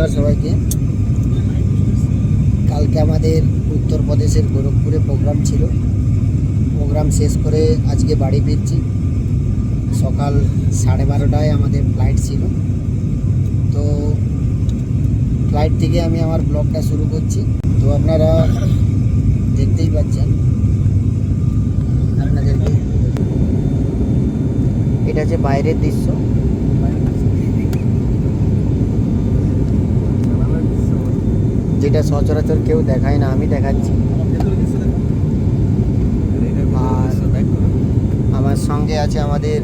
নমস্কার সবাইকে। কালকে আমাদের উত্তরপ্রদেশের গোরখপুরে প্রোগ্রাম ছিল। প্রোগ্রাম শেষ করে আজকে বাড়ি ফিরছি। সকাল সাড়ে বারোটায় আমাদের ফ্লাইট ছিল। তো ফ্লাইট থেকে আমি আমার ব্লগটা শুরু করছি। তো আপনারা দেখতেই পাচ্ছেন। আপনাদেরকে। এটা হচ্ছে বাইরের দৃশ্য। যেটা সচরাচর কেউ দেখায় না আমি দেখাচ্ছি। আর আমার সঙ্গে আছে আমাদের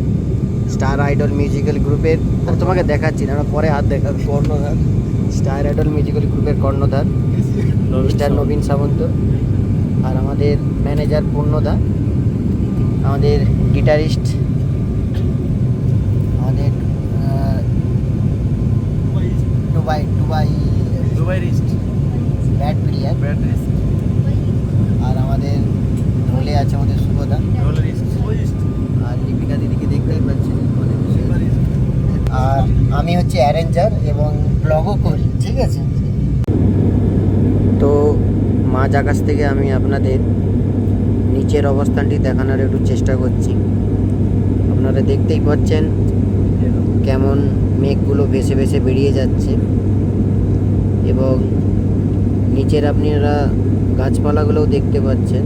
স্টার আইডল মিউজিক্যাল গ্রুপের আমি তোমাকে দেখাচ্ছি না আমরা পরে হাত দেখা কর্ণধার। স্টার আইডল মিউজিক্যাল গ্রুপের কর্ণধার মিস্টার নবীন সামন্ত আর আমাদের ম্যানেজার পূর্ণদা আমাদের গিটারিস্ট আমাদের আহ, টুবাই টুবাই দুবাই রিস্ট ব্যাট প্লেয়ার আর আমাদের ঢোলে আছে আমাদের রোল আর লিপিকা দিদিকে দেখতেই পাচ্ছেন। আর আমি হচ্ছে অ্যারেঞ্জার এবং ব্লগও করি ঠিক আছে? তো মাঝ আকাশ থেকে আমি আপনাদের নিচের অবস্থানটি দেখানোর একটু চেষ্টা করছি। আপনারা দেখতেই পাচ্ছেন কেমন মেঘগুলো ভেসে ভেসে বেরিয়ে যাচ্ছে। এবং নিচের আপনারা গাছপালাগুলোও দেখতে পাচ্ছেন।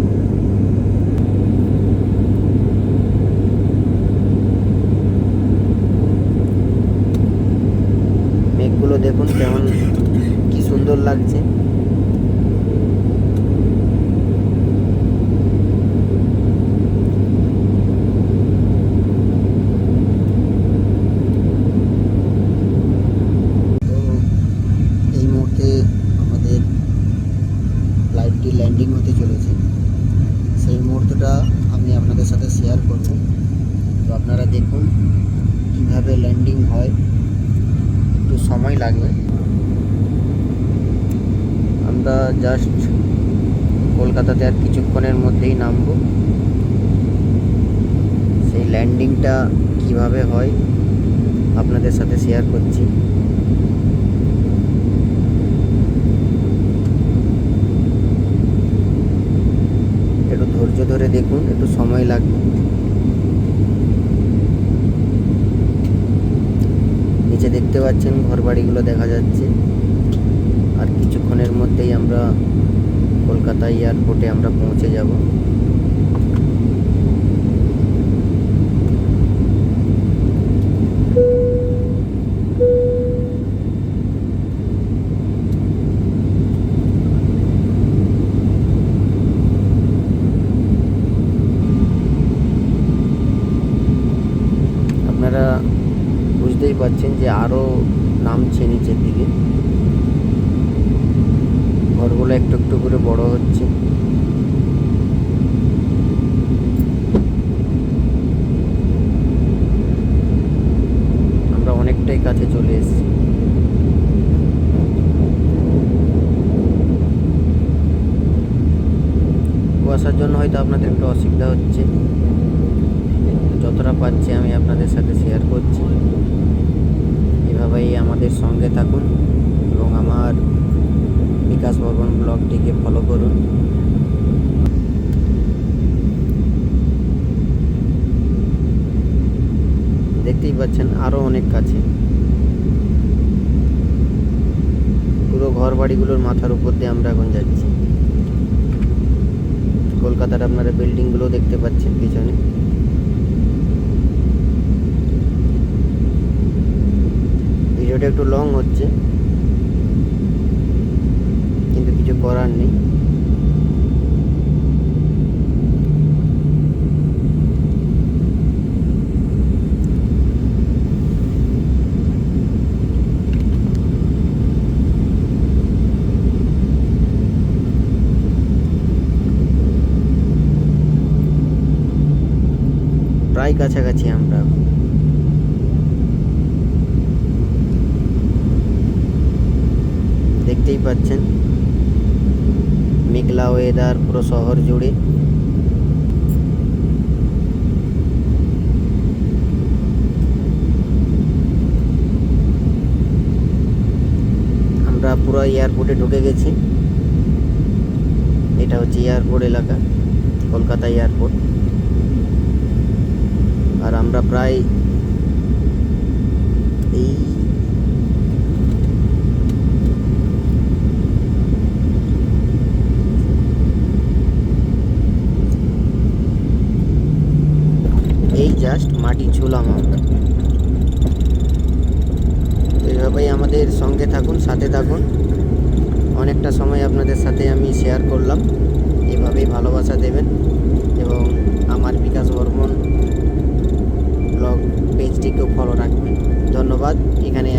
মেঘগুলো দেখুন কেমন কি সুন্দর লাগছে তো এই মুহূর্তে আমাদের ফ্লাইটটি ল্যান্ডিং হতে চলেছে সেই মুহূর্তটা আমি আপনাদের সাথে শেয়ার তো আপনারা দেখুন কীভাবে ল্যান্ডিং হয়। একটু সময় লাগবে। আমরা জাস্ট কলকাতাতে আর কিছুক্ষণের মধ্যেই নামবো। সেই ল্যান্ডিংটা কীভাবে হয় আপনাদের সাথে শেয়ার করছি। একটু ধৈর্য ধরে দেখুন, একটু সময় লাগবে। দেখতে পাচ্ছেন ঘর বাড়িগুলো দেখা যাচ্ছে। আর কিছুক্ষণের মধ্যেই আমরা কলকাতা এয়ারপোর্টে আমরা পৌঁছে যাব আপনারা বুঝতেই পারছেন যে আরও নামছে নিচের দিকে। ঘরগুলো একটু একটু করে বড় হচ্ছে। আমরা অনেকটাই কাছে চলে এসেছি। কুয়াশার জন্য হয়তো আপনাদের একটু অসুবিধা হচ্ছে। যতটা পাচ্ছি আমি আপনাদের সাথে শেয়ার করছি। এভাবেই আমাদের সঙ্গে থাকুন এবং আমার বিকাশ ভবন ব্লগটিকে ফলো করুন। দেখতেই পাচ্ছেন আরও অনেক কাছে। পুরো ঘর বাড়িগুলোর মাথার উপর দিয়ে আমরা এখন যাচ্ছি। কলকাতার আপনারা বিল্ডিংগুলো দেখতে পাচ্ছেন পিছনে। ভিডিওটা একটু লং হচ্ছে। কিন্তু কিছু করার নেই। প্রায় কাছাকাছি আমরা এখন। দেখতেই পাচ্ছেন মেঘলা ওয়েদার পুরো শহর জুড়ে আমরা এয়ারপোর্টে ঢুকে গেছি এটা হচ্ছে এয়ারপোর্ট এলাকা কলকাতা এয়ারপোর্ট আর আমরা প্রায় এই জাস্ট মাটি ছুলাম আমরা তো এইভাবেই আমাদের সঙ্গে থাকুন, সাথে থাকুন। অনেকটা সময় আপনাদের সাথে আমি শেয়ার করলাম। এভাবেই ভালোবাসা দেবেন এবং আমার বিকাশ বর্মন ব্লগ পেজটিকেও ফলো রাখবেন। ধন্যবাদ, এখানে